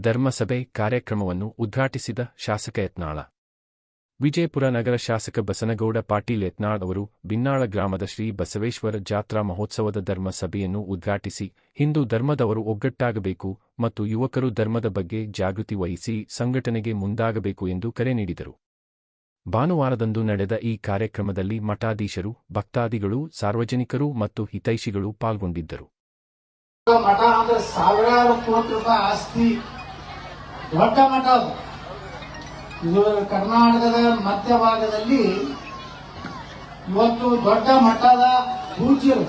ಧರ್ಮಸಭೆ ಕಾರ್ಯಕ್ರಮವನ್ನು ಉದ್ಘಾಟಿಸಿದ ಶಾಸಕ ಯತ್ನಾಳ. ವಿಜಯಪುರ ನಗರ ಶಾಸಕ ಬಸನಗೌಡ ಪಾಟೀಲ್ ಯತ್ನಾಳ್ ಅವರು ಬಿನ್ನಾಳ ಗ್ರಾಮದ ಶ್ರೀ ಬಸವೇಶ್ವರ ಜಾತ್ರಾ ಮಹೋತ್ಸವದ ಧರ್ಮ ಸಭೆಯನ್ನು ಉದ್ಘಾಟಿಸಿ, ಹಿಂದೂ ಧರ್ಮದವರು ಒಗ್ಗಟ್ಟಾಗಬೇಕು ಮತ್ತು ಯುವಕರು ಧರ್ಮದ ಬಗ್ಗೆ ಜಾಗೃತಿ ವಹಿಸಿ ಸಂಘಟನೆಗೆ ಮುಂದಾಗಬೇಕು ಎಂದು ಕರೆ ನೀಡಿದರು. ಭಾನುವಾರದಂದು ನಡೆದ ಈ ಕಾರ್ಯಕ್ರಮದಲ್ಲಿ ಮಠಾಧೀಶರು, ಭಕ್ತಾದಿಗಳು, ಸಾರ್ವಜನಿಕರು ಮತ್ತು ಹಿತೈಷಿಗಳು ಪಾಲ್ಗೊಂಡಿದ್ದರು. ದೊಡ್ಡ ಮಠ ಅದು. ಇದು ಕರ್ನಾಟಕದ ಮಧ್ಯ ಭಾಗದಲ್ಲಿ ಇವತ್ತು ದೊಡ್ಡ ಮಠದ ಪೂಜ್ಯರು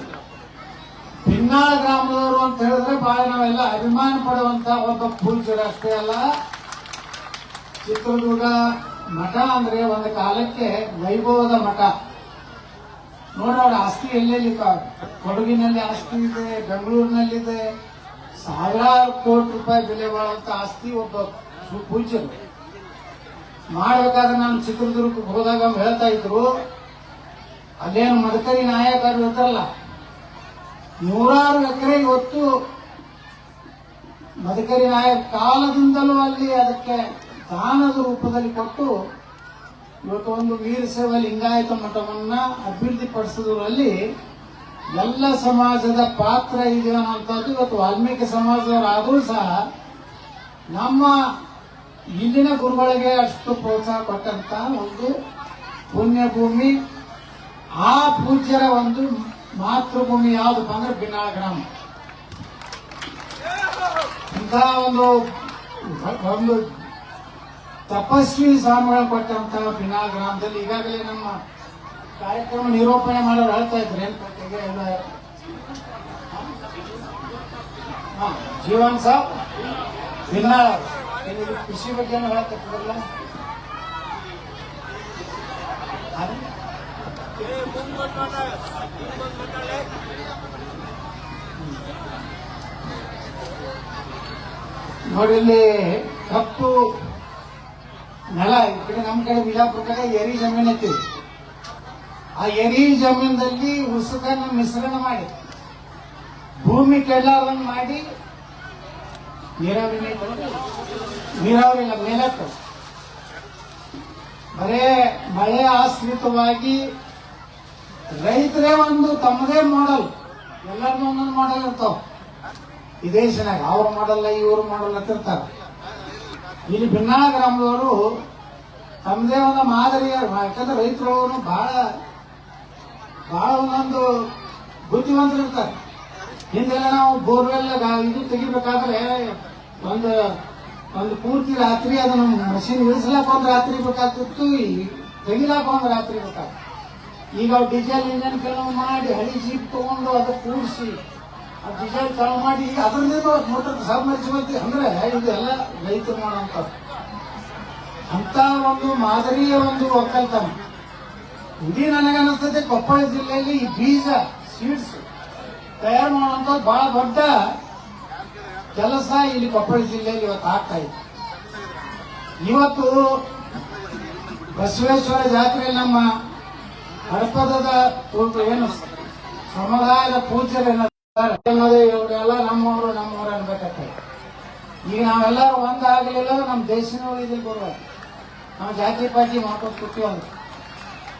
ಭಿನ್ನಾಳ ಗ್ರಾಮದವರು ಅಂತ ಹೇಳಿದ್ರೆ ಬಹಳ ನಾವೆಲ್ಲ ಅಭಿಮಾನ ಪಡುವಂತ ಒಬ್ಬ ಪೂಜ್ಯರು ಅಷ್ಟೇ ಅಲ್ಲ. ಚಿತ್ರದುರ್ಗ ಮಠ ಅಂದ್ರೆ ಒಂದು ಕಾಲಕ್ಕೆ ವೈಭವದ ಮಠ. ನೋಡೋಣ ಆಸ್ತಿ ಎಲ್ಲೆಲ್ಲಿ ಕೊಡಗಿನಲ್ಲಿ ಆಸ್ತಿ ಇದೆ, ಬೆಂಗಳೂರಿನಲ್ಲಿದೆ. ಸಾವಿರಾರು ಕೋಟಿ ರೂಪಾಯಿ ಬೆಲೆ ಬಾಳುವಂತ ಆಸ್ತಿ ಒಬ್ಬ ಪೂಜ್ಯರು. ಮಾಡಬೇಕಾದ್ರೆ ನಾನು ಚಿತ್ರದುರ್ಗಕ್ಕೆ ಹೋದಾಗ ಹೇಳ್ತಾ ಇದ್ರು, ಅಲ್ಲೇನು ಮದಕರಿ ನಾಯಕರು ಇರ್ತಾರಲ್ಲ ನೂರಾರು ಎಕರೆ ಇವತ್ತು ಮದಕರಿ ನಾಯಕ ಕಾಲದಿಂದಲೂ ಅಲ್ಲಿ ಅದಕ್ಕೆ ದಾನದ ರೂಪದಲ್ಲಿ ಕೊಟ್ಟು ಇವತ್ತು ಒಂದು ವೀರಶೈವ ಲಿಂಗಾಯತ ಮಠವನ್ನ ಅಭಿವೃದ್ಧಿಪಡಿಸೋದ್ರಲ್ಲಿ ಎಲ್ಲ ಸಮಾಜದ ಪಾತ್ರ ಇದೆ ಅನ್ನುವಂಥದ್ದು ಇವತ್ತು ವಾಲ್ಮೀಕಿ ಸಮಾಜದವರಾದರೂ ಸಹ ನಮ್ಮ ಇಲ್ಲಿನ ಗುರುಗಳಿಗೆ ಅಷ್ಟು ಪ್ರೋತ್ಸಾಹ ಕೊಟ್ಟಂತ ಒಂದು ಪುಣ್ಯಭೂಮಿ, ಆ ಪೂಜ್ಯರ ಒಂದು ಮಾತೃಭೂಮಿ ಯಾವುದಪ್ಪ ಅಂದ್ರೆ ಬಿನ್ನಾಳ ಗ್ರಾಮ. ಇಂತಹ ಒಂದು ಒಂದು ತಪಸ್ವಿ ಸ್ವಾಮಿಗಳು ಕೊಟ್ಟಂತ ಬಿನ್ನಾಳ ಗ್ರಾಮದಲ್ಲಿ ಈಗಾಗಲೇ ನಮ್ಮ ಕಾರ್ಯಕ್ರಮ ನಿರೂಪಣೆ ಮಾಡೋರು ಹೇಳ್ತಾ ಇದ್ರು ಜೀವನ್ ಸಾಬ್ ಭಿನ್ನ ಕೃಷಿ ಬಗ್ಗೆ ಏನು ನೋಡಿ, ಇಲ್ಲಿ ಕಪ್ಪು ನೆಲ, ಈ ಕಡೆ ನಮ್ಮ ಕಡೆ ಬಿಜಾಪುರ ಕಡೆ ಎರಿ ಜಮೀನ್ ಐತಿ. ಆ ಎರಿ ಜಮೀನದಲ್ಲಿ ಉಸುಕನ್ನು ಮಿಶ್ರಣ ಮಾಡಿ, ಭೂಮಿ ಕೆಳ್ಳಾರ್ದಂಗ್ ಮಾಡಿ, ನೀರಾವರಿ ನೀರು- ನೀರಾವರಿ ಇಲ್ಲ, ಮೇಲತ್ತು. ಬರೇ ಮಳೆ ಆಶ್ರಿತವಾಗಿ ರೈತರೇ ಒಂದು ತಮ್ಮದೇ ಮಾಡಲ್. ಎಲ್ಲರನ್ನೂ ಒಂದೊಂದು ಮಾಡಲ್ ಇರ್ತಾವ. ಈ ದೇಶನಾಗ ಅವ್ರು ಮಾಡಲ್ಲ, ಇವ್ರ ಮಾಡಲ್ಲ ಇರ್ತಾರೆ. ಇಲ್ಲಿ ಭಿನ್ನಾ ಗ್ರಾಮದವರು ತಮ್ಮದೇ ಒಂದು ಮಾದರಿಯ, ಯಾಕಂದ್ರೆ ರೈತರು ಬಹಳ ಬಹಳ ಒಂದೊಂದು ಬುದ್ಧಿವಂತರು ಇರ್ತಾರೆ. ಹಿಂದೆಲ್ಲ ನಾವು ಬೋರ್ವೆಲ್ ಇದು ತೆಗಿಬೇಕಾದ್ರೆ ಒಂದು ಒಂದು ಪೂರ್ತಿ ರಾತ್ರಿ ಅದನ್ನು ಮಷಿನ್ ಇಳಿಸ್ಲಾಕ ಒಂದು ರಾತ್ರಿ ಬೇಕಾಗ್ತಿತ್ತು ತೆಗಿಲಾಕ ಒಂದು ರಾತ್ರಿ ಬೇಕಾಗ್ತದೆ ಈಗ ಡೀಸೆಲ್ ಇಂಜನ್ ಕೆಲವು ಮಾಡಿ, ಹಳಿ ಜೀಪ್ ತಗೊಂಡು ಅದು ಕೂಡಿಸಿ, ಆ ಡೀಸೆಲ್ ಚಾಲು ಮಾಡಿ ಅದರಲ್ಲೇ ಮೋಟರ್ ಸಬ್ಮರ್ಸಿಬಲ್ ಅಂದ್ರೆ ಇದೆಲ್ಲ ರೈತರು ಮಾಡುವಂಥದ್ದು. ಅಂತ ಒಂದು ಮಾದರಿಯ ಒಂದು ಒಕ್ಕಲ್ತನ. ಇಡೀ ನನಗನ್ನಿಸ್ತದೆ ಕೊಪ್ಪಳ ಜಿಲ್ಲೆಯಲ್ಲಿ ಈ ಬೀಜ ಸೀಡ್ಸ್ ತಯಾರು ಮಾಡುವಂಥದ್ದು ಬಹಳ ದೊಡ್ಡ ಕೆಲಸ ಇಲ್ಲಿ ಕೊಪ್ಪಳ ಜಿಲ್ಲೆಯಲ್ಲಿ ಇವತ್ತು ಆಗ್ತಾ ಇದೆ. ಇವತ್ತು ಬಸವೇಶ್ವರ ಜಾತ್ರೆ ನಮ್ಮ ಹಡಪದದ ಏನು ಸಮುದಾಯದ ಪೂಜೆ ಇವರೆಲ್ಲ ನಮ್ಮವರು ನಮ್ಮವರು ಅನ್ಬೇಕಾಗ್ತದೆ. ಈಗ ನಾವೆಲ್ಲರೂ ಒಂದಾಗಲಿಲ್ಲ ನಮ್ಮ ದೇಶನೂ ಉಳಿದಿಲ್ಲ ಬರುವ. ನಾವು ಜಾತಿ ಪಾತಿ ಮಾಡ್ಕೊಂಡು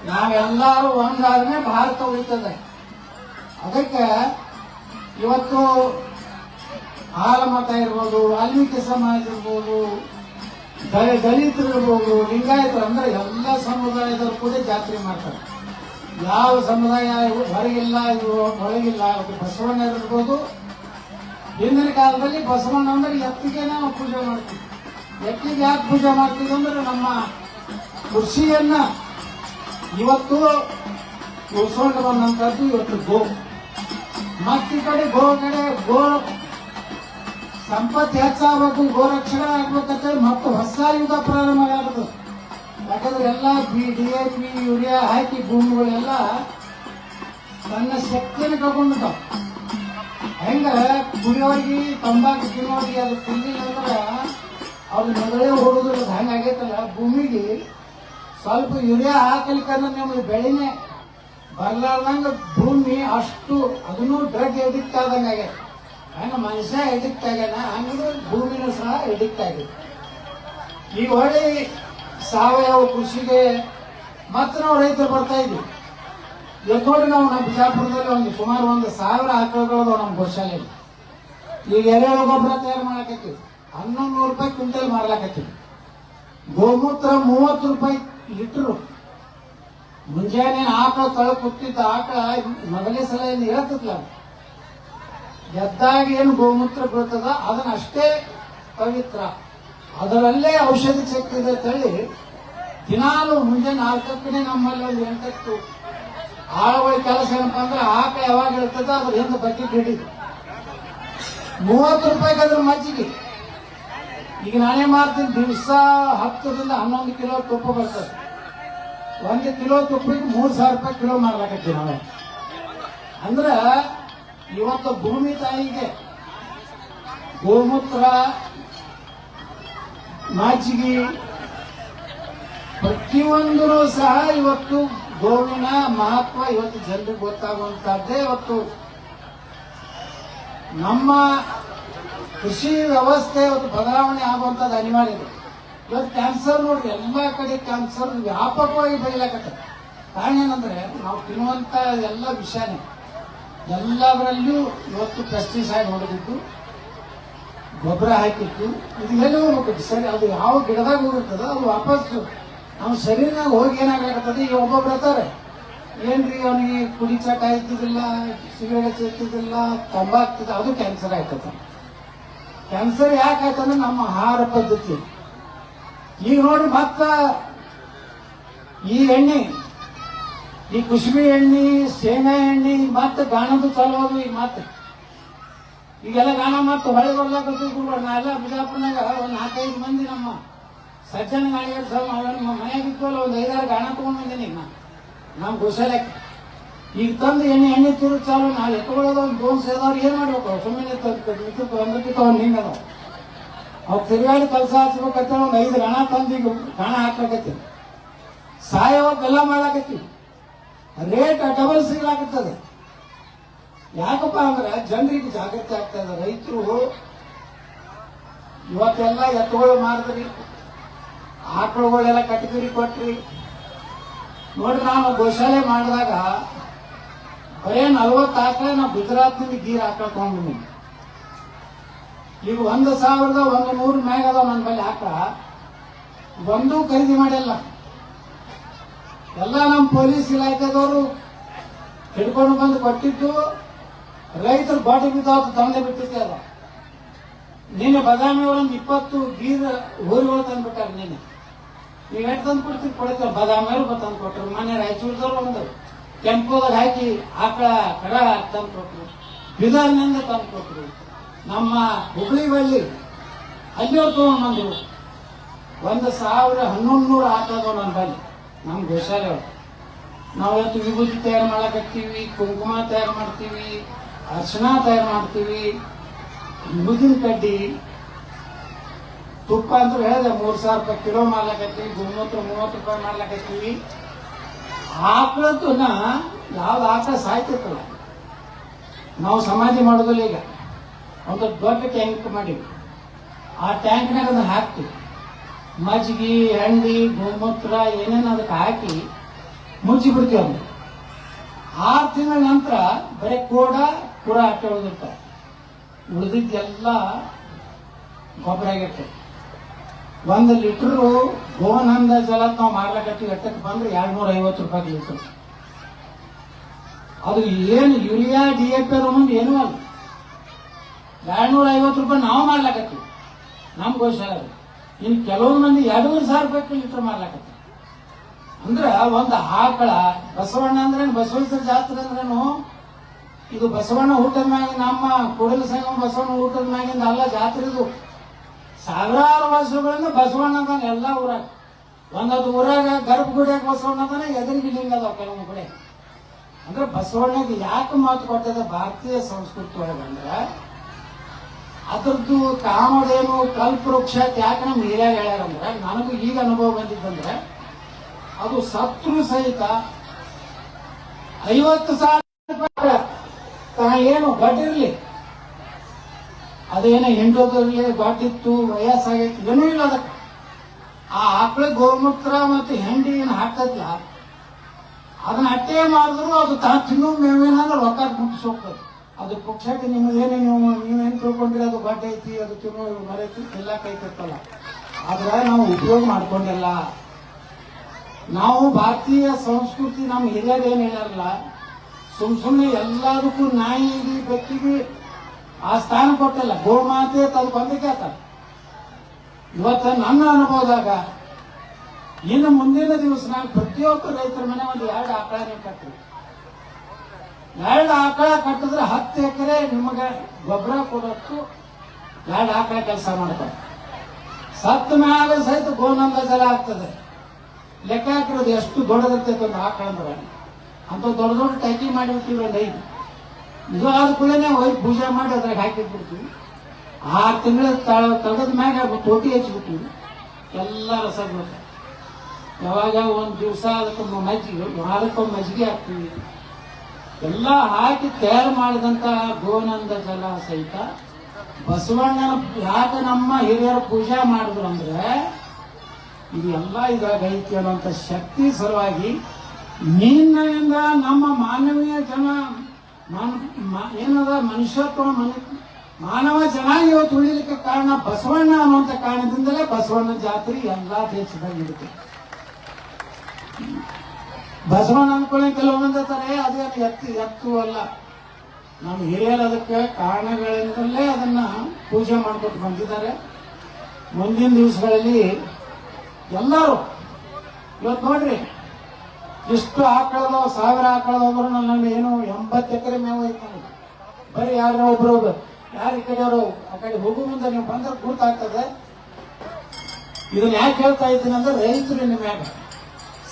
ನಾವೆಲ್ಲರೂ ಒಂದಾದ್ರೆ ಭಾರತ ಉಳಿತದೆ. ಅದಕ್ಕೆ ಇವತ್ತು ಆಲಮತ ಇರ್ಬೋದು ವಾಲ್ಮೀಕಿ ಸಮಾಜ ಇರ್ಬೋದು ದಲಿ- ದಲಿತರು ಇರ್ಬೋದು, ಲಿಂಗಾಯತರು ಅಂದ್ರೆ ಎಲ್ಲ ಸಮುದಾಯದವರು ಕೂಡ ಜಾತ್ರೆ ಮಾಡ್ತಾರೆ. ಯಾವ ಸಮುದಾಯ ಹೊರಗಿಲ್ಲ ಇವರು ಹೊರಗಿಲ್ಲ, ಅದು ಬಸವಣ್ಣ ಇರ್ಬೋದು. ಹಿಂದಿನ ಕಾಲದಲ್ಲಿ ಬಸವಣ್ಣ ಅಂದ್ರೆ ಎತ್ತಿಗೆ ನಾವು ಪೂಜೆ ಮಾಡ್ತೀವಿ. ಎತ್ತಿಗೆ ಯಾಕೆ ಪೂಜೆ ಮಾಡ್ತೀವಿ ಅಂದ್ರೆ ನಮ್ಮ ಕೃಷಿಯನ್ನ ಇವತ್ತು ಉಳಿಸ್ಕೊಂಡು ಬಂದಂತದ್ದು ಇವತ್ತು ಗೋ. ಮತ್ತಿ ಕಡೆ ಗೋ ಕಡೆ ಗೋ. ಸಂಪತ್ತು ಹೆಚ್ಚಾಗಬೇಕು ಗೋರಕ್ಷಣೆ ಆಗ್ಬೇಕಂತ ಮತ್ತೆ ಹೊಸ ಯುಗ ಪ್ರಾರಂಭ ಆಗೋದು ಯಾಕಂದ್ರೆ ಎಲ್ಲ B, D, A, P urea ಹಾಕಿ ಭೂಮಿಗಳೆಲ್ಲ ತನ್ನ ಶಕ್ತಿಯನ್ನು ತಗೊಂಡ ಹೆಂಗ ಕುಡಿಯೋರಿಗೆ, ತಂಬಾಕು ತಿನ್ನೋರಿಗೆ ಅದು ತಿನ್ನಿಲ್ಲ ಅಂದ್ರೆ ಅವ್ರು ಮೊದಲೇ ಓಡುದಿಲ್ಲ ಹಂಗಾಗೈತಲ್ಲ, ಭೂಮಿಗೆ ಸ್ವಲ್ಪ ಯೂರಿಯಾ ಹಾಕಲಿಕ್ಕಂದ್ರೆ ನಿಮ್ಗೆ ಬೆಳೆನೇ ಬರ್ಲಾರ್ದಂಗ ಭೂಮಿ ಅಷ್ಟು ಅದನ್ನು ಡ್ರಗ್ ಎಡಿಕ್ಟ್ ಆದಂಗೆ ಆಗ್ಯದ ಹಂಗ ಮನುಷ್ಯ ಎಡಿಕ್ಟ್ ಆಗ್ಯಾನ ಹಂಗ ಭೂಮಿನೂ ಸಹ ಎಡಿಕ್ಟ್ ಆಗಿದೆ ಈ ಹೊಳಿ ಸಾವಯವ ಕೃಷಿಗೆ ಮತ್ತೆ ನಾವು ರೈತರು ಬರ್ತಾ ಇದ್ವಿ. ಇವತ್ತು ನಾವು ನಮ್ಮ ಬಿಜಾಪುರದಲ್ಲಿ ಒಂದು ಸುಮಾರು ಒಂದು ಸಾವಿರ ಆಕಳುಗಳು ನಮ್ಮ ಗೋಶಾಲೆಯಲ್ಲಿ ಈಗ ಎರೆಹುಳ ಗೊಬ್ಬರ ತಯಾರು ಮಾಡಕತ್ತೀವಿ. ಹನ್ನೊಂದು ನೂರು ರೂಪಾಯಿ ಕ್ವಿಂಟಲ್ ಮಾರ್ಲಾಕತ್ತೀವಿ. ಗೋಮೂತ್ರ ಮೂವತ್ತು ರೂಪಾಯಿ ಲೀಟರ್ ಮುಂಜಾನೆ ಆಕಳ ತಳ ಕೂತಿದ್ದ ಆಕಳ ಮೊದಲನೇ ಸಲ ಏನು ಹೇಳ್ತದ ಎದ್ದಾಗ ಏನು ಗೋಮೂತ್ರ ಬೀಳ್ತದ? ಅದನ್ನ ಅಷ್ಟೇ ಪವಿತ್ರ. ಅದರಲ್ಲೇ ಔಷಧಿ ಶಕ್ತಿ ಇದೆ ತಳಿ ದಿನಾಲು ಮುಂಜಾನೆ ನಾಲ್ಕಕ್ಕನೇ ನಮ್ಮಲ್ಲಿ ಒಂದು ಎಂಟತ್ತು. ಆಳುಗಳ ಕೆಲಸ ಏನಪ್ಪ ಅಂದ್ರೆ ಆಕಳ ಯಾವಾಗ ಹೇಳ್ತದ ಅದ್ರ ಹಿಂದೆ ಬಕೆಟ್ ಹಿಡಿದು ಮೂವತ್ತು ರೂಪಾಯಿಗೆ ಅದ್ರ ಮಜ್ಜಿಗೆ. ಈಗ ನಾನೇ ಮಾಡ್ತೀನಿ. ದಿವಸ ಹತ್ತರಿಂದ ಹನ್ನೊಂದು ಕಿಲೋ ತುಪ್ಪ ಬರ್ತದೆ. ಒಂದು ಕಿಲೋ ತುಪ್ಪಕ್ಕೆ ಮೂರು ಸಾವಿರ ರೂಪಾಯಿ ಕಿಲೋ ಮಾರ್ಲಾಕತ್ತೀವಿ ನಾವು. ಅಂದ್ರೆ ಇವತ್ತು ಭೂಮಿ ತಾಯಿಗೆ ಗೋಮೂತ್ರ, ಮಾಚಿಗೆ ಪ್ರತಿಯೊಂದೂ ಸಹ ಇವತ್ತು ಗೋವಿನ ಮಹತ್ವ ಇವತ್ತು ಜನರಿಗೆ ಗೊತ್ತಾಗುವಂತಹದ್ದೇ ಇವತ್ತು ನಮ್ಮ ಕೃಷಿ ವ್ಯವಸ್ಥೆ ಒಂದು ಬದಲಾವಣೆ ಆಗುವಂಥದ್ದು ಅನಿವಾರ್ಯ ಇದೆ ಇವತ್ತು ಕ್ಯಾನ್ಸರ್ ನೋಡ್ರಿ, ಎಲ್ಲ ಕಡೆ ಕ್ಯಾನ್ಸರ್ ವ್ಯಾಪಕವಾಗಿ ಬೆಳಿಲಾಕತ್ತೆ ಕಾರಣ ಏನಂದ್ರೆ, ನಾವು ತಿನ್ನುವಂತ ಎಲ್ಲ ವಿಷಯನೇ ಎಲ್ಲದರಲ್ಲೂ ಇವತ್ತು ಪೆಸ್ಟಿಸೈಡ್ ಹೊಡೆದಿತ್ತು ಗೊಬ್ಬರ ಹಾಕಿತ್ತು ಇದು ಎಲ್ಲಿ ಹೋಗ್ಬೇಕು ಸರಿ, ಅದು ಯಾವ ಗಿಡದಾಗ ಹೋಗಿರ್ತದ ಅದು ವಾಪಸ್ ನಮ್ಮ ಶರೀರನಾಗ ಹೋಗಿ ಏನಾಗ್ಲಾಕತ್ತದೆ, ಈಗ ಒಬ್ಬೊಬ್ರು ಇರ್ತಾರೆ. ಏನ್ರಿ ಅವನಿಗೆ ಕುಡಿ ಚಟ ಇದ್ದಿದ್ದಿಲ್ಲ, ಸಿಗರೇಟ್ ಇರ್ತಿದ್ದಿಲ್ಲ ತಂಬಾಕ್ತಿದ್ದ ಅದು ಕ್ಯಾನ್ಸರ್ ಆಯ್ತದ ಕ್ಯಾನ್ಸರ್ ಯಾಕೆ ನಮ್ಮ ಆಹಾರ ಪದ್ಧತಿ. ಈಗ ನೋಡಿ ಮತ್ತ ಈ ಎಣ್ಣೆ, ಈ ಕುಸುಬಿ ಎಣ್ಣೆ, ಸೇನಾ ಎಣ್ಣೆ ಮತ್ತೆ ಗಾಣದು ಚಲೋದು ಈಗ ಮತ್ತೆ ಈಗೆಲ್ಲ ಗಾಣ ಮತ್ತೆ ಹೊಳೆ ಬರ್ಲಾಕತ್ತೀವಿ ನಾ ಎಲ್ಲ ಬಿಜಾಪುರನಾಗ ಒಂದ್ ನಾಲ್ಕೈದು ಮಂದಿ ನಮ್ಮ ಸಜ್ಜನ ಗಾಡಿ ಸಲ ನಮ್ಮ ಮನೆಯಾಗ ಅಲ್ಲ ಒಂದ್ ಐದಾರು ಗಾಣ ತಗೊಂಡ್ ಬಂದೀನಿ ಈಗ ನಾ. ನಮ್ಮ ಗೋಶಾಲೆಗೆ. ಈಗ ತಂದು ಎಣ್ಣೆ ಎಣ್ಣೆ ತಿರು ಚಾಲು, ನಾವು ಎತ್ಕೊಳ್ಳೋದು ಒಂದು ದೋನ್ ಸೇದವ್ರು ಏನ್ ಮಾಡ್ಬೇಕು ಸುಮ್ಮನೆ ಮಿತ್ರ ಒಂದಕ್ಕೆ ತಗೊಂಡು ಹಿಂಗ ಅದಾವ ಅವ್ರು ತಿರುಗಾಡಿ ಕೆಲಸ ಹಚ್ಬೇಕಂತ ಒಂದು ಐದು ಗಣ ತಂದು ಈಗ ಗಣ ಹಾಕ್ಬೇಕತ್ತಿ. ಸಾಯವ ಬೆಲ್ಲ ಮಾಡಾಕತ್ತಿ. ರೇಟ್ ಡಬಲ್ ಸಿಗ್ಲಾಕತ್ತದ ಯಾಕಪ್ಪ ಅಂದ್ರೆ ಜನರಿಗೆ ಜಾಗೃತಿ ಆಗ್ತದೆ ರೈತರು ಇವತ್ತೆಲ್ಲ ಎತ್ತುಗಳು ಮಾರಿದ್ರಿ. ಆಕಳುಗಳೆಲ್ಲ ಕಟಗಿರಿ ಕೊಟ್ರಿ. ನೋಡ್ರಿ ನಾನು ಗೋಶಾಲೆ ಮಾಡಿದಾಗ ಬರೇ ನಲ್ವತ್ತು ಆಕಳೆ ನಾವು ಗುಜರಾತ್ನಲ್ಲಿ ಗೀರ್ ಹಾಕೊಂಡ್ಬಂದಿನಿ ಈಗ ಒಂದು ಸಾವಿರದ ಒಂದು ನೂರ ಮ್ಯಾಗ ಅದಾವ ನನ್ನ ಬಳಿ ಆಕಳ. ಒಂದೂ ಖರೀದಿ ಮಾಡಿಲ್ಲ ಎಲ್ಲ ನಮ್ಮ ಪೊಲೀಸ್ ಇಲಾಖೆದವರು ಹಿಡ್ಕೊಂಡು ಬಂದು ಕೊಟ್ಟಿದ್ದು ರೈತರು ಬಾಟಿ ಬಿದ್ದಾವ ತಂದೆ ಬಿಟ್ಟಿದ್ದೆ ಅದ ನಿನ್ನೆ ಬದಾಮಿ ಒಂದು ಇಪ್ಪತ್ತು ಗೀರ್ ಊರುಗಳು ತಂದ್ಬಿಟ್ಟಾರೆ ನಿನ್ನೆ. ನೀವು ಎಷ್ಟು ತಂದು ಕೊಡ್ತೀವಿ ಕೊಡ್ತಾರೆ? ಬದಾಮಿಯವರು ತಂದು ಕೊಟ್ಟರು ಮನೆ ರಾಯಚೂರದವ್ರು ಒಂದು ಕೆಂಪುದಾಗ ಹಾಕಿ ಆಕಳ ಕರ ತಂದು ಕೊಟ್ಟರು ಬಿದರ್ನಿಂದ ತಂದು ಕೊಟ್ಟರು ನಮ್ಮ ಹುಬ್ಳಿ ಬಳ್ಳಿ ಅಲ್ಲಿಯವ್ರು ಬಂದರು ಒಂದು ಸಾವಿರ ಹನ್ನೊಂದು ನೂರು ಆಕಳದವು ನನ್ನ ಬಳಿ ನಮ್ಮ ಗೋಶಾಲೆ ನಾವತ್ತು ವಿಭೂತಿ ತಯಾರು ಮಾಡಕತ್ತೀವಿ, ಕುಂಕುಮ ತಯಾರು ಮಾಡ್ತೀವಿ ಅರ್ಶನ ತಯಾರು ಮಾಡ್ತೀವಿ. ಮುದಿನ ಕಡ್ಡಿ ತುಪ್ಪ ಅಂತ ಹೇಳಿದೆ, ಮೂರು ಸಾವಿರ ರೂಪಾಯಿ ಕಿಲೋ ಮಾಡ್ಲಕತ್ತೀವಿ ಮೂವತ್ತು ಮೂವತ್ತು ರೂಪಾಯಿ ಮಾಡ್ಲಕತ್ತೀವಿ ಆಕಳದನ್ನ ಯಾವ್ದು ಆಕಳ ಸಾಯ್ತಿರ್ತಲ್ಲ. ನಾವು ಸಮಾಧಿ ಮಾಡೋದಲ್ಲ ಈಗ. ಒಂದು ದೊಡ್ಡ ಟ್ಯಾಂಕ್ ಮಾಡೀವಿ ಆ ಟ್ಯಾಂಕ್ನಾಗ ಅದನ್ನ ಹಾಕ್ತೀವಿ. ಮಜ್ಜಿಗೆ, ಹಂಡಿ, ಗೋಮೂತ್ರ ಏನೇನು ಅದಕ್ಕೆ ಹಾಕಿ ಮುಚ್ಚಿ ಬಿಡ್ತೀವಿ ಆ ಆರು ತಿಂಗಳ ನಂತರ ಬರೀ ಕೂಡ, ಪುರ ಉಳಿದಿರ್ತಾರೆ ಉಳಿದಿದ್ದೆಲ್ಲ ಗೊಬ್ಬರ ಆಗಿರ್ತದೆ. ಒಂದು ಲೀಟರ್ ಗೋನಂದ ಜಲ ನಾವು ಮಾರ್ಲಕತ್ತೀವಿ ಎಟ್ಟಕ್ಕೆ ಬಂದ್ರೆ ಎರಡ್ ನೂರ ಐವತ್ತು ರೂಪಾಯಿ ಲೀಟರ್. ಅದು ಏನು ಯೂರಿಯಾ, ಡಿ ಎ ಪಿ ಮುಂದೆ ಏನೂ ಅಲ್ಲ. ಎರಡ್ ನೂರ ಐವತ್ತು ರೂಪಾಯಿ ನಾವು ಮಾಡ್ಲಕತ್ತೀವಿ. ನಮ್ಗೆ ಗೋಶಾಲೆ ಇನ್ನು ಕೆಲವೊಂದು ಮಂದಿ ಎರಡೂವರೆ ಸಾವಿರ ರೂಪಾಯಿ ಲೀಟರ್ ಮಾಡ್ಲಕತ್ತೀವಿ ಅಂದ್ರೆ ಒಂದು ಆಕಳ, ಬಸವಣ್ಣ ಅಂದ್ರೆ ಬಸವೇಶ್ವರ ಜಾತ್ರೆ ಅಂದ್ರೇನು, ಇದು ಬಸವಣ್ಣ ಊಟದ ಮ್ಯಾಗ ನಮ್ಮ ಕೂಡಲ ಸಂಗಮ ಬಸವಣ್ಣ ಊಟದ ಮ್ಯಾಗಿಂದ ಅಲ್ಲ ಜಾತ್ರೆ ಇದು. ಸಾವಿರಾರು ವರ್ಷಗಳಿಂದ ಬಸವಣ್ಣ ಎಲ್ಲ ಊರಾಗ ಒಂದೊಂದು ಊರಾಗ ಗರ್ಭಗುಡಿಯಾಗ ಬಸವಣ್ಣ ಅದಾನ ಎದುರಿಗೆ ಲಿಂಗ ಕೆಲವೊಂದು ಕಡೆ. ಅಂದ್ರೆ ಬಸವಣ್ಣಗೆ ಯಾಕೆ ಮಾತು ಕೊಟ್ಟದ ಭಾರತೀಯ ಸಂಸ್ಕೃತಿ ಒಳಗಂದ್ರೆ ಅದ್ರದ್ದು ಕಾಮಧೇನು, ಕಲ್ಪವೃಕ್ಷ ಯಾಕೆ ನಮ್ಗೆ ಹಿರಿಯಾಗ ಹೇಳ್ಯಾರಂದ್ರೆ ನನಗೂ ಈಗ ಅನುಭವ ಬಂದಿದ್ದಂದ್ರೆ, ಅದು ಸತ್ರು ಸಹಿತ ಐವತ್ತು ಸಾವಿರ ರೂಪಾಯಿ ಏನು ಬಡ್ಡಿರ್ಲಿ ಅದೇನೋ ಹಿಂಡೋದ್ರಲ್ಲಿ ಬಾಟಿತ್ತು ವಯಸ್ಸಾಗೈತಿ ಏನೂ ಇಲ್ಲ ಅದಕ್ಕೆ. ಆ ಆಕಳ ಗೋಮೂತ್ರ ಮತ್ತು ಹೆಂಡಿ ಏನು ಹಾಕದ್ಲ ಅದನ್ನ ಅಟ್ಟೆ ಮಾಡಿದ್ರು ಅದು ತಾ ತಿನ್ನೋ ಮೇವೇನಾದ್ರೆ ರೊಕ್ಕ ಮುಟ್ಟಿಸಿ ಹೋಗ್ತದೆ. ಅದು ಪಕ್ಷಕ್ಕೆ ನಿಮ್ಮದೇನು ನೀವು ನೀವೇನು ತಿಳ್ಕೊಂಡಿರ ಅದು ಬಡ್ಡೆ ಐತಿ, ಅದು ತಿನ್ನೋ ಮರೈತಿ, ಎಲ್ಲ ಕೈತಿರ್ತಲ್ಲ ಆದ್ರೆ ನಾವು ಉಪಯೋಗ ಮಾಡ್ಕೊಂಡಿಲ್ಲ. ನಾವು ಭಾರತೀಯ ಸಂಸ್ಕೃತಿ ನಮ್ಮ ಹಿರಿಯರು ಏನು ಸುಮ್ ಸುಮ್ಮನೆ ಎಲ್ಲದಕ್ಕೂ ನಾಯಿಗೆ ಬೆಕ್ಕಿಗೆ ಆ ಸ್ಥಾನ ಕೊಟ್ಟಿಲ್ಲ ಗೋಮಾತೆ ತಂದು ಬಂದಕ್ಕೆ ಆತ. ಇವತ್ತ ನನ್ನ ಅನುಭವದಾಗ, ಇನ್ನು ಮುಂದಿನ ದಿವಸ ನಾನು ಪ್ರತಿಯೊಬ್ಬ ರೈತರ ಮನೆ ಒಂದು ಎರಡು ಆಕಳ ಕಟ್ಟಿ ಎರಡು ಆಕಳ ಕಟ್ಟಿದ್ರೆ ಹತ್ತು ಎಕರೆ ನಿಮಗೆ ಗೊಬ್ಬರ ಕೊಡೋಕ್ಕೂ ಎರಡು ಆಕಳ ಕೆಲಸ ಮಾಡ್ತಾರೆ. ಸತ್ತ ಮ್ಯಾಗ ಸಹಿತ ಗೋನಂದ ಜಲ ಆಗ್ತದೆ. ಲೆಕ್ಕ ಹಾಕಿರೋದು ಎಷ್ಟು ದೊಡ್ಡದಿರ್ತೈತೆ ಒಂದು ಆಕಳ ಅಂದ್ರೆ ಅಂತ ದೊಡ್ಡ ದೊಡ್ಡ ಟೈಕಿ ಮಾಡಿರ್ತೀವಿ ಒಂದು ಐದು ಇದು ಆದ ಕೂಡಲೇ ಹೋಗಿ ಪೂಜೆ ಮಾಡಿ ಅದ್ರಾಗ ಹಾಕಿಟ್ಬಿಡ್ತೀವಿ. ಆರು ತಿಂಗಳ ತಳದ ಮ್ಯಾಗ ತೋಟಿ ಹಚ್ಬಿಟ್ಟಿವಿ ಎಲ್ಲ ರಸ ಬರ್ತದೆ ಯಾವಾಗ ಒಂದು ದಿವಸ ಅದಕ್ಕೊಮ್ಮೆ ಮಜ್ಜಿಗೆ ವಾರಕ್ಕೊಮ್ಮೆ ಮಜ್ಜಿಗೆ ಹಾಕ್ತೀವಿ. ಎಲ್ಲ ಹಾಕಿ ತಯಾರು ಮಾಡಿದಂತ ಗೋನಂದ ಜಲ ಸಹಿತ ಬಸವಣ್ಣನ ಯಾಕೆ ನಮ್ಮ ಹಿರಿಯರು ಪೂಜೆ ಮಾಡಿದ್ರು ಅಂದ್ರೆ ಇದು ಎಲ್ಲ ಇದ್ರಾಗ ಐತಿ ಅನ್ನೋಂಥ ಶಕ್ತಿ ಸಲುವಾಗಿ ನಿನ್ನೆಯಿಂದ ನಮ್ಮ ಮಾನವೀಯ ಜನ ಏನದ? ಮನುಷ್ಯತ್ವ ಮನೆ ಮಾನವ ಜನಾಂಗ ಇವತ್ತು ಉಳಿಲಿಕ್ಕೆ ಕಾರಣ ಬಸವಣ್ಣ ಅನ್ನುವಂಥ ಕಾರಣದಿಂದಲೇ ಬಸವಣ್ಣ ಜಾತ್ರೆ ಎಲ್ಲಾ ದೇಶದಲ್ಲಿ ಇರುತ್ತೆ ಬಸವಣ್ಣ ಅನ್ಕೊಳ್ಳಿ ಕೆಲವೊಂದಿರ್ತಾರೆ ಅದೇ ಎತ್ತು ಎತ್ತು ಅಲ್ಲ. ನಮ್ಮ ಹಿರಿಯರು ಅದಕ್ಕೆ ಕಾರಣಗಳಿಂದಲೇ ಅದನ್ನ ಪೂಜೆ ಮಾಡ್ಕೊಟ್ಟು ಬಂದಿದ್ದಾರೆ. ಮುಂದಿನ ದಿವಸಗಳಲ್ಲಿ ಎಲ್ಲರೂ, ಇವತ್ತು ನೋಡ್ರಿ ಎಷ್ಟು ಆಕಳದವ, ಸಾವಿರ ಆಕಳದವರು ನನ್ನ ಎಂಬತ್ತು ಎಕರೆ ಮೇವು ಐತೆ ಬರೀ ಯಾರನ್ನ ಒಬ್ರು ಯಾರು ಈ ಕಡೆಯವರು ಆ ಕಡೆ ಹೋಗೋ ಮುಂದೆ ನೀವು ಬಂದ್ರೆ ಗುರ್ತಾಗ್ತದೆ. ಇದನ್ನ ಯಾಕೆ ಹೇಳ್ತಾ ಇದ್ದೀನಿ ಅಂದ್ರೆ ರೈತರು ಮ್ಯಾಗ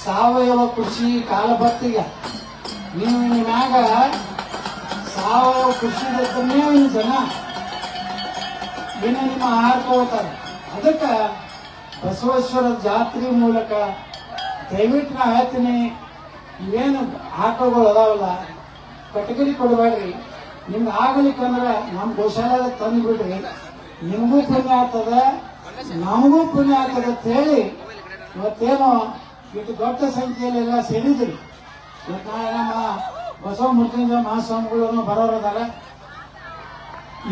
ಸಾವಯವ ಕೃಷಿ ಕಾಲಬತ್ತಿಗೆ ನೀವು ನಿಮ್ಮ ಮ್ಯಾಗ ಸಾವಯವ ಕೃಷಿ ನೀವು ಜನ ಇನ್ನು ನಿಮ್ಮ ಆಹಾರ ತಗೋತಾರೆ ಅದಕ್ಕೆ ಬಸವೇಶ್ವರ ಜಾತ್ರೆ ಮೂಲಕ ದಯವಿಟ್ಟು ನಾ ಹೇಳ್ತೀನಿ ಇವೇನು ಆಕಳುಗಳು ಅದಾವಲ್ಲ ಕಟಗರಿ ಕೊಡಬೇಡ್ರಿ ನಿಮ್ಗೆ ಆಗಲಿಕ್ಕಂದ್ರೆ ನಮ್ಮ ಗೋಶಾಲ ತಂದು ಬಿಡ್ರಿ ನಿಮಗೂ ಪುಣ್ಯ ಆಗ್ತದ, ನಮಗೂ ಪುಣ್ಯ ಆಗ್ತದೆ ಅಂತ ಹೇಳಿ ಇವತ್ತೇನೋ ಇಷ್ಟು ದೊಡ್ಡ ಸಂಖ್ಯೆಯಲ್ಲಿ ಎಲ್ಲ ಸೇರಿದ್ರಿ. ನಮ್ಮ ಬಸವ ಮೃತ್ಯುಂಜಯ ಮಹಾಸ್ವಾಮಿಗಳು ಬರೋರದಾರ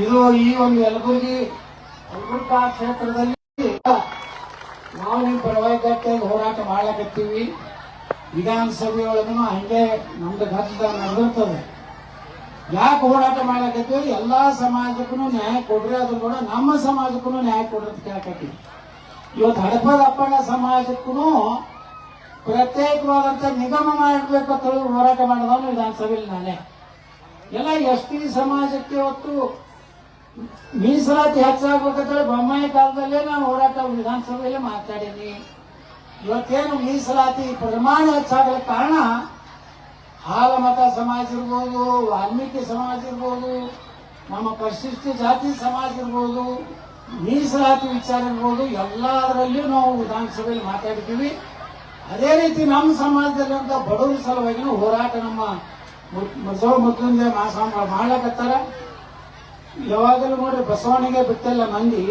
ಇದು ಈ ಒಂದು ಯಲಬುರ್ಗಿ ಯಲಬುರ್ಗಾ ಕ್ಷೇತ್ರದಲ್ಲಿ ನಾವು ನಿಮ್ಮ ಪರವಾಗಿ ಹೋರಾಟ ಮಾಡ್ಲಕತ್ತೀವಿ ವಿಧಾನಸಭೆ ಒಳಗೂ ಹಂಗೆ ನಮ್ದು ಗದ್ದಲ ನಡೆದಿರ್ತದೆ. ಯಾಕೆ ಹೋರಾಟ ಮಾಡ್ಲಕತ್ತೀವಿ? ಎಲ್ಲಾ ಸಮಾಜಕ್ಕೂ ನ್ಯಾಯ ಕೊಡ್ರಿ, ಅದು ಕೂಡ ನಮ್ಮ ಸಮಾಜಕ್ಕೂ ನ್ಯಾಯ ಕೊಡ್ರಿ ಅಂತ ಕೇಳಕತ್ತೀವಿ. ಇವತ್ತು ಹಡಪದ ಅಪ್ಪನ ಸಮಾಜಕ್ಕೂ ಪ್ರತ್ಯೇಕವಾದಂತ ನಿಗಮ ಮಾಡಬೇಕು ಅಂತ ಹೇಳಿ ಹೋರಾಟ ಮಾಡಿದವನು ವಿಧಾನಸಭೆಯಲ್ಲಿ ನಾನೇ. ಎಲ್ಲ ಎಸ್ ಟಿ ಸಮಾಜಕ್ಕೆ ಇವತ್ತು ಮೀಸಲಾತಿ ಹೆಚ್ಚಾಗ್ಬೇಕಂತೇಳಿ ಬೊಮ್ಮಾಯಿ ಕಾಲದಲ್ಲೇ ನಾನು ಹೋರಾಟ ವಿಧಾನಸಭೆಯಲ್ಲೇ ಮಾತಾಡೀನಿ ಇವತ್ತೇನು ಮೀಸಲಾತಿ ಪ್ರಮಾಣ ಹೆಚ್ಚಾಗಲು ಕಾರಣ ಹಾಲಮತ ಸಮಾಜ ಇರ್ಬೋದು, ವಾಲ್ಮೀಕಿ ಸಮಾಜ ಇರ್ಬೋದು, ನಮ್ಮ ಪರಿಶಿಷ್ಟ ಜಾತಿ ಸಮಾಜ ಇರ್ಬೋದು, ಮೀಸಲಾತಿ ವಿಚಾರ ಇರ್ಬೋದು, ಎಲ್ಲದರಲ್ಲಿಯೂ ನಾವು ವಿಧಾನಸಭೆಯಲ್ಲಿ ಮಾತಾಡ್ತೀವಿ ಅದೇ ರೀತಿ ನಮ್ಮ ಸಮಾಜದಲ್ಲಿರುವಂಥ ಬಡವರ ಸಲುವಾಗಿ ಹೋರಾಟ ನಮ್ಮ ಬಸವ ಮೊದಲಿಂದ ಮಹಾಸ್ವಾಮಿಗಳು ಮಾಡ್ಲಕತ್ತಾರ. ಯಾವಾಗಲೂ ನೋಡ್ರಿ ಬಸವಣಿಗೆ ಬಿತ್ತಲ್ಲ ಮಂದಿ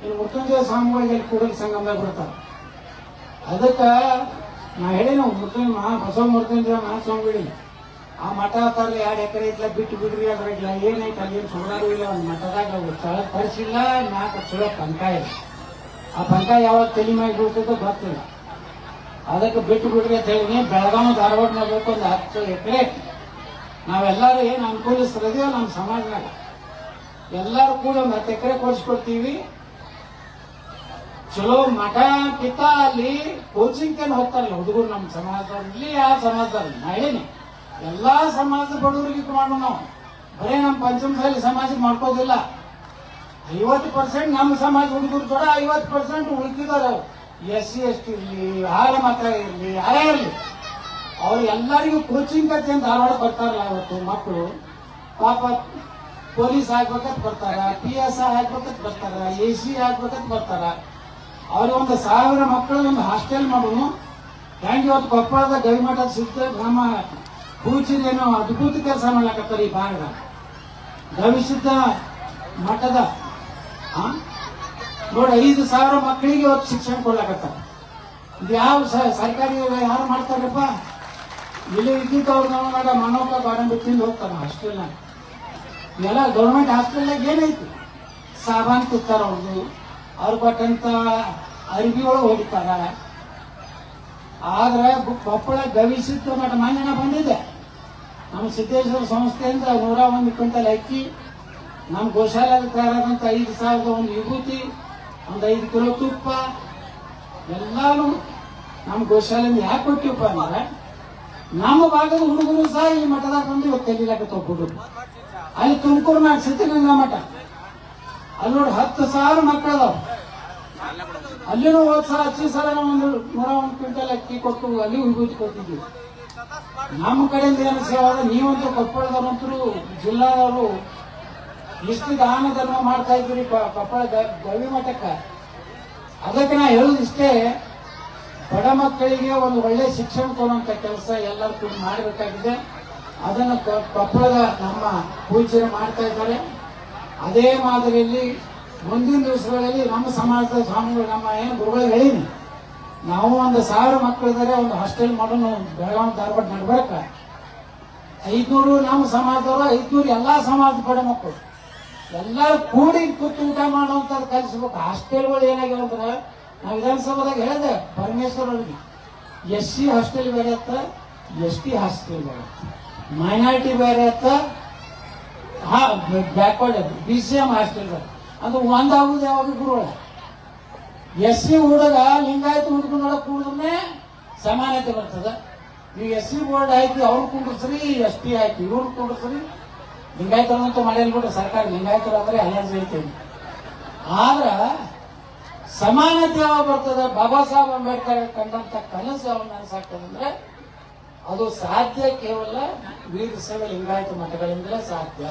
ಇಲ್ಲಿ ಮೃತ್ಯುಂಜಯ ಸ್ವಾಮಿಗಳಿಗೆ ಕೂಡಲ ಸಂಗಮದಾಗ ಬರ್ತಾರೆ ಅದಕ್ಕೆ ನಾ ಹೇಳಿ ನಾವು ಮಾ ಹೊಸ ಬಸವ ಮೃತ್ಯುಂಜಯ ಮಹಾಸ್ವಾಮಿಗಳಿಗೆ ಆ ಮಠ ತರಲಿ ಎರಡು ಎಕರೆ ಇಟ್ಲ ಬಿಟ್ಟು ಬಿಡ್ರಿ ಅದ್ರಾಗಿಲ್ಲ ಏನೈತೆ ಏನು ಸುಳ್ಳಾರು ಇಲ್ಲ, ಒಂದು ಮಠದಾಗ ಸ್ಥಳಕ್ಕೆ ಪರಿಸಿಲ್ಲ ನಾಲ್ಕು ಸುಳ ಪಂಕ ಇಲ್ಲ. ಆ ಪಂಕ ಯಾವಾಗ ತಲೆ ಮ್ಯಾಗ ಬೀಳ್ತದೋ ಗೊತ್ತಿಲ್ಲ. ಅದಕ್ಕೆ ಬಿಟ್ಟು ಬಿಡ್ರಿ ಅಂತ ಹೇಳಿ ಬೆಳಗಾವಿ ಧಾರವಾಡನಾಗ ನೋಡ್ಬೇಕು ಒಂದು ಹತ್ತು ಎಕರೆ ನಾವೆಲ್ಲರೂ ಏನು ಅನುಕೂಲಿಸ್ತಿದೀವೋ ನಮ್ಮ ಸಮಾಜದಾಗ. ಎಲ್ಲರೂ ಕೂಡ ಒಂದು ಹತ್ತು ಎಕರೆ ಕೊಡಿಸ್ಕೊಡ್ತೀವಿ. ಚಲೋ ಮಠ ಕಿತ್ತ ಅಲ್ಲಿ ಕೋಚಿಂಗ್ ಏನು ಹೋಗ್ತಾರಲ್ಲ ಹುಡುಗರು ನಮ್ಮ ಸಮಾಜದಲ್ಲಿ, ಆ ಸಮಾಜದಲ್ಲಿ, ನಾ ಏನಿ ಎಲ್ಲಾ ಸಮಾಜದ ಬಡವರಿಗೆ ಮಾಡೋಣ ನಾವು. ಬರೀ ನಮ್ಮ ಪಂಚಮಸಾಲಿ ಸಮಾಜ ಮಾಡ್ಕೋದಿಲ್ಲ. ಐವತ್ತು ಪರ್ಸೆಂಟ್ ನಮ್ಮ ಸಮಾಜ ಹುಡುಗರು ಕೂಡ ಐವತ್ತು ಪರ್ಸೆಂಟ್ ಉಳಿದಿದ್ದಾರೆ ಎಸ್ ಸಿ, ಎಸ್ ಟಿ ಇರಲಿ ಆರ ಮಾತ್ರ ಇರಲಿ ಯಾರೇ ಇರಲಿ. ಅವ್ರು ಎಲ್ಲರಿಗೂ ಕೋಚಿಂಗ್ ಕತೆ ಅಂತ ಧಾರವಾಡ ಬರ್ತಾರಲ್ಲ ಅವತ್ತು ಮಕ್ಕಳು. ಪಾಪ ಪೊಲೀಸ್ ಆಗ್ಬೇಕಂತ ಬರ್ತಾರ ಪಿ ಎಸ್ ಆಗ್ಬೇಕಂತ ಬರ್ತಾರ ಎ ಸಿ ಆಗ್ಬೇಕಂತ ಬರ್ತಾರ. ಅವ್ರಿಗೆ ಒಂದು ಸಾವಿರ ಮಕ್ಕಳು ಒಂದು ಹಾಸ್ಟೆಲ್ ಮಾಡೋನು. ಹೆಂಗೆ ಇವತ್ತು ಕೊಪ್ಪಳದ ಗವಿಮಠ ಸಿದ್ಧ ನಮ್ಮ ಕೂಚಿದೇನೋ ಅದ್ಭುತ ಕೆಲಸ ಮಾಡ್ಲಕತ್ತಾರ ಈ ಭಾಗದ. ಗವಿಸಿದ್ಧ ಮಠದ? ನೋಡಿ ಐದು ಸಾವಿರ ಮಕ್ಕಳಿಗೆ ಇವತ್ತು ಶಿಕ್ಷಣ ಕೊಡ್ಲಾಕತ್ತಾರ. ಇದು ಯಾವ ಸರ್ಕಾರಿ ಯಾರು ಮಾಡ್ತಾರಪ್ಪ? ಇಲ್ಲಿ ಇದ್ದಿದ್ದು ಅವ್ರು ನಾವು ಮಾಡ ಮನೋಕ ಗೋಡಂಬಿ ತಿಂದು ಹೋಗ್ತಾರ ಹಾಸ್ಟೆಲ್ನಾಗ ಎಲ್ಲ ಗೌರ್ಮೆಂಟ್ ಹಾಸ್ಟೆಲ್ನಾಗ ಏನೈತಿ ಸಾಬಾನ್ ಕೂತಾರ ಅವ್ರದ್ದು ಅವ್ರು ಕೊಟ್ಟಂತ ಒಳಗೆ ಹೊಡಿತಾರ ಆದ್ರೆ ಕೊಪ್ಪಳ ಗವಿಸಿತ್ತು ಮಠ ಮಾನ್ಯನ ಬಂದಿದೆ. ನಮ್ಮ ಸಿದ್ದೇಶ್ವರ ಸಂಸ್ಥೆಯಿಂದ ನೂರ ಒಂದು ಕ್ವಿಂಟಲ್ ಅಕ್ಕಿ, ನಮ್ಮ ಗೋಶಾಲೆಗೆ ತಯಾರಾದಂತ ಐದು ಸಾವಿರದ ಒಂದು ವಿಭೂತಿ, ಒಂದು ಐದು ಕಿಲೋ ತುಪ್ಪ, ಎಲ್ಲಾನು ನಮ್ಮ ಗೋಶಾಲೆಯಿಂದ ಯಾಕೆ ಕೊಟ್ಟಿವಪ್ಪ ಅಂದ್ರೆ, ನಮ್ಮ ಭಾಗದ ಹುಡುಗರು ಸಹ ಈ ಮಠದಾಗ ಬಂದು ಇವತ್ತು ಕಲೀಲಾಕತ್ತವ ತೊಗೊಂಡು ಅಲ್ಲಿ ತುಮಕೂರಿನಾಗ ಸಿದ್ಧಗಂಗಾ ಮಠ. ಅಲ್ಲಿ ನೋಡಿ ಹತ್ತು ಸಾವಿರ ಮಕ್ಕಳದಾವ. ಅಲ್ಲಿನೂ ಹೋದ್ ಸಲ, ಹಚ್ಚಿ ಸಲ ಒಂದು ನೂರ ಒಂದು ಕ್ವಿಂಟಲ್ ಅಕ್ಕಿ ಕೊಟ್ಟು ಅಲ್ಲಿ ವಿಭೂತಿ ಕೊಟ್ಟಿದ್ವಿ. ನಮ್ಮ ಕಡೆಯಿಂದ ಏನು ಸೇವೆ ಅದ ನೀವಂತೂ ಕೊಪ್ಪಳದವರಂತರೂ ಜಿಲ್ಲಾದವರು ಇಷ್ಟು ದಾನ ಧರ್ಮ ಮಾಡ್ತಾ ಇದ್ರಿ ಕ- ಕೊಪ್ಪಳ ಗವಿ ಮಠಕ್ಕ. ಅದಕ್ಕೆ ನಾ ಹೇಳುದು ಇಷ್ಟೇ, ಬಡ ಮಕ್ಕಳಿಗೆ ಒಂದು ಒಳ್ಳೆ ಶಿಕ್ಷಣ ಕೊಡುವಂತ ಕೆಲಸ ಎಲ್ಲರೂ ಮಾಡಬೇಕಾಗಿದೆ. ಅದನ್ನು ಕೊಪ್ಪಳದ ನಮ್ಮ ಪೂಜೆ ಮಾಡ್ತಾ ಇದ್ದಾರೆ. ಅದೇ ಮಾದರಿಯಲ್ಲಿ ಮುಂದಿನ ದಿವಸಗಳಲ್ಲಿ ನಮ್ಮ ಸಮಾಜದ ಸ್ವಾಮಿಗಳು, ನಮ್ಮ ಏನು ಗುರುಗಳು ಹೇಳಿದ್ವಿ ನಾವು ಒಂದು ಸಾವಿರ ಮಕ್ಕಳಿದ್ದಾರೆ ಒಂದು ಹಾಸ್ಟೆಲ್ ಮಾಡೋಣ ಬೆಳಗಾವಿ ಧಾರವಾಡ ನಡ್ಬೇಕ ಐದ್ನೂರು ನಮ್ಮ ಸಮಾಜದವರು, ಐದ್ನೂರು ಎಲ್ಲಾ ಸಮಾಜದ ಬಡ ಮಕ್ಕಳು. ಎಲ್ಲರೂ ಕೂಡಿ ಕೂತು ಊಟ ಮಾಡುವಂಥದ್ದು ಕಲಿಸ್ಬೇಕು. ಹಾಸ್ಟೆಲ್ಗಳು ಏನಾಗ್ಯಾವ ಅಂದ್ರೆ, ನಾವು ವಿಧಾನಸಭಾದಾಗ ಹೇಳಿದೆ ಪರಮೇಶ್ವರ್ ಅವ್ರಿಗೆ ಎಸ್ ಸಿ ಹಾಸ್ಟೆಲ್ ಬೇರೆ ಅತ್ತ, ಎಸ್ ಟಿ ಹಾಸ್ಟೆಲ್ ಬೇರೆ ಮೈನಾರಿಟಿ ಬೇರೆ ಹಾ backward B C M hostel ಅಂದ್ರೆ ಅದು ಒಂದಾಗುದು ಯಾವಾಗ ಗುರುಗಳ? ಎಸ್ ಸಿ ಹುಡುಗ ಲಿಂಗಾಯತ ಹುಡುಗನೊಳಗೆ ಕೂಡಿದ್ರೆ ಸಮಾನತೆ ಬರ್ತದೆ. ನೀವು ಎಸ್ ಸಿ ಬೋರ್ಡ್ ಆಯ್ತು, ಅವ್ರು ಕುಂಡ್ರಿ ಎಸ್ ಟಿ ಆಯ್ತು, ಇವ್ರು ಕುಂಡ್ರಿ ಲಿಂಗಾಯತರಂತೂ ಮಳೆ ಬಿಡ್ರಿ ಸರ್ಕಾರ ಲಿಂಗಾಯತರು ಅಂದ್ರೆ ಅಲರ್ಜಿ ಐತಿ. ಆದ್ರ ಸಮಾನತೆ ಯಾವಾಗ ಬರ್ತದೆ? ಬಾಬಾ ಸಾಹೇಬ್ ಅಂಬೇಡ್ಕರ್ ಕಂಡಂತ ಕನಸು ಯಾವಾಗ ನನಸಾಗ್ತದಂದ್ರೆ ಅದು ಸಾಧ್ಯ ಕೇವಲ ವೀರಶೈವ ಲಿಂಗಾಯತ ಮಠಗಳಿಂದಲೇ ಸಾಧ್ಯ.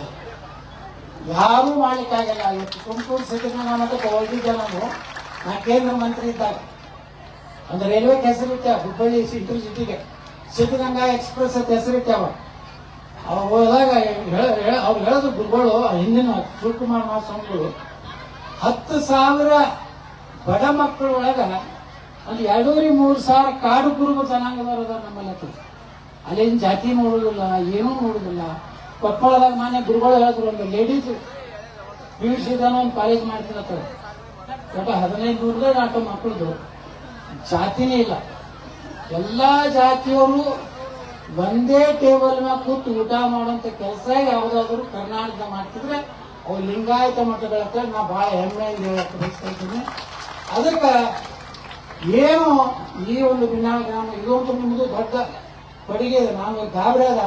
ಯಾರೂ ಮಾಡಲಿಕ್ಕಾಗಲ್ಲ. ಇವತ್ತು ತುಮಕೂರು ಸಿಟಿನ ಮಠಕ್ಕೆ ಹೋಗಿದ್ದೆ ನಾನು. ನಾ ಕೇಂದ್ರ ಮಂತ್ರಿ ಇದ್ದಾಗ. ಒಂದು ರೈಲ್ವೆ ಹೆಸರಿಟ್ಟ ಹುಬ್ಬಳ್ಳಿ ಇಂಟರ್ ಸಿಟಿಗೆ ಸಿದ್ಧಗಂಗಾ ಎಕ್ಸ್ಪ್ರೆಸ್ ಅಂತ ಹೆಸರಿಟ್ಟಾವ ಅವಾಗ ಹೋದಾಗ ಅವ್ರು ಹೇಳೋದು ಗುರುಗಳು ಹಿಂದಿನ ಶಿವಕುಮಾರ್ ಮಹಾಸ್ವಾಮಿಗಳು, ಹತ್ತು ಸಾವಿರ ಬಡ ಮಕ್ಕಳೊಳಗ ಒಂದು ಎರಡೂರಿ ಮೂರು ಸಾವಿರ ಕಾಡು ಕುರುಬ ಜನಾಂಗದವರು ನಮ್ಮಲ್ಲಿ ಅಲ್ಲೇನು ಜಾತಿ ನೋಡುದಿಲ್ಲ, ಏನೂ ನೋಡುದಿಲ್ಲ. ಕೊಪ್ಪಳದಾಗ ಮಾನ್ಯ ಗುರುಗಳು ಹೇಳಿದ್ರು ಒಂದು ಲೇಡೀಸ್ ಪಿ ಯು ಸಿದಾನ ಒಂದು ಕಾಲೇಜ್ ಮಾಡ್ತಿರತ್ತೆ ಒಟ್ಟು ಹದಿನೈದು ನೂರದಾಗ ಆಟೋ ಮಕ್ಕಳದು. ಜಾತಿನೇ ಇಲ್ಲ. ಎಲ್ಲಾ ಜಾತಿಯವರು ಒಂದೇ ಟೇಬಲ್ ಮ್ಯಾಗ ಕೂತು ಊಟ ಮಾಡುವಂತ ಕೆಲಸ ಯಾವ್ದಾದ್ರು ಕರ್ನಾಟಕದ ಮಾಡ್ತಿದ್ರೆ ಅವ್ರು ಲಿಂಗಾಯತ ಮಠಗಳ ಹತ್ರ ನಾ ಬಹಳ ಹೆಮ್ಮೆಯಿಂದ ಹೇಳ್ತೀನಿ ಅದಕ್ಕೆ ಏನು ಈ ಒಂದು ಬಿನಾಳ ಗ್ರಾಮ ಇದೊಂದು ನಿಮ್ದು ದೊಡ್ಡ ಕೊಡುಗೆ ಇದೆ ನಾನು ಗಾಬರಿ ಆದ